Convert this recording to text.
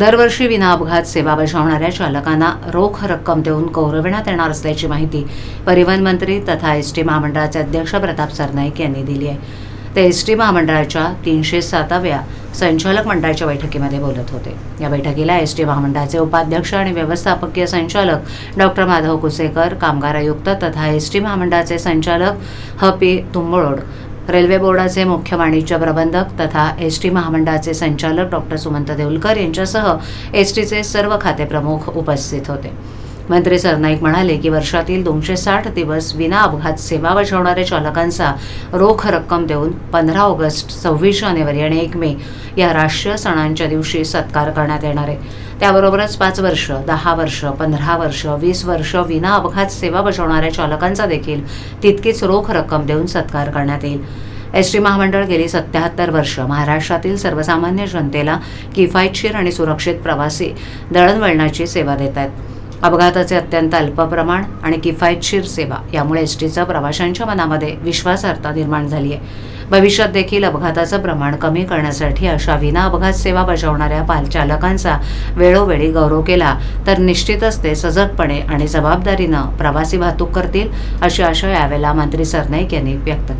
दरवर्षी विना अपघात सेवा बजावणाऱ्या चालकांना रोख रक्कम देऊन गौरविण्यात येणार असल्याची माहिती परिवहन मंत्री तथा एस टी महामंडळाचे अध्यक्ष प्रताप सरनाईक यांनी दिली आहे. ते एस टी महामंडळाच्या तीनशे साताव्या संचालक मंडळाच्या बैठकीमध्ये बोलत होते. या बैठकीला एस टी महामंडळाचे उपाध्यक्ष आणि व्यवस्थापकीय संचालक डॉक्टर माधव कुसेकर कामगार आयुक्त तथा एस टी महामंडळाचे संचालक ह पी तुंबळोड रेल्वे बोर्डाचे मुख्य वाणिज्य प्रबंधक तथा एस टी महामंडळाचे संचालक डॉक्टर सुमंत देऊलकर यांच्यासह एस टीचे सर्व खाते प्रमुख उपस्थित होते. मंत्री सरनाईक म्हणाले की वर्षातील दोनशे साठ दिवस विना अपघात सेवा बजावणाऱ्या चालकांचा रोख रक्कम देऊन पंधरा ऑगस्ट सव्वीस जानेवारी आणि एक मे या राष्ट्रीय सणांच्या दिवशी सत्कार करण्यात येणार आहे. त्याबरोबरच पाच वर्ष दहा वर्ष पंधरा वर्ष वीस वर्ष विना अपघात सेवा बजावणाऱ्या चालकांचा देखील तितकीच रोख रक्कम देऊन सत्कार करण्यात येईल. एस टी महामंडळ गेली सत्याहत्तर वर्ष महाराष्ट्रातील सर्वसामान्य जनतेला किफायतशीर आणि सुरक्षित प्रवासी दळणवळणाची सेवा देत आहेत. अपघाताचे अत्यंत अल्प प्रमाण आणि किफायतशीर सेवा यामुळे एस टीचा प्रवाशांच्या मनामध्ये विश्वासार्हता निर्माण झाली आहे भविष्यात देखील अपघाताचं प्रमाण कमी करण्यासाठी अशा विना अपघात सेवा बजावणाऱ्या पालचालकांचा वेळोवेळी गौरव केला तर निश्चितच ते सजगपणे आणि जबाबदारीनं प्रवासी वाहतूक करतील अशी आशा यावेळेला मंत्री सरनाईक यांनी व्यक्त केली.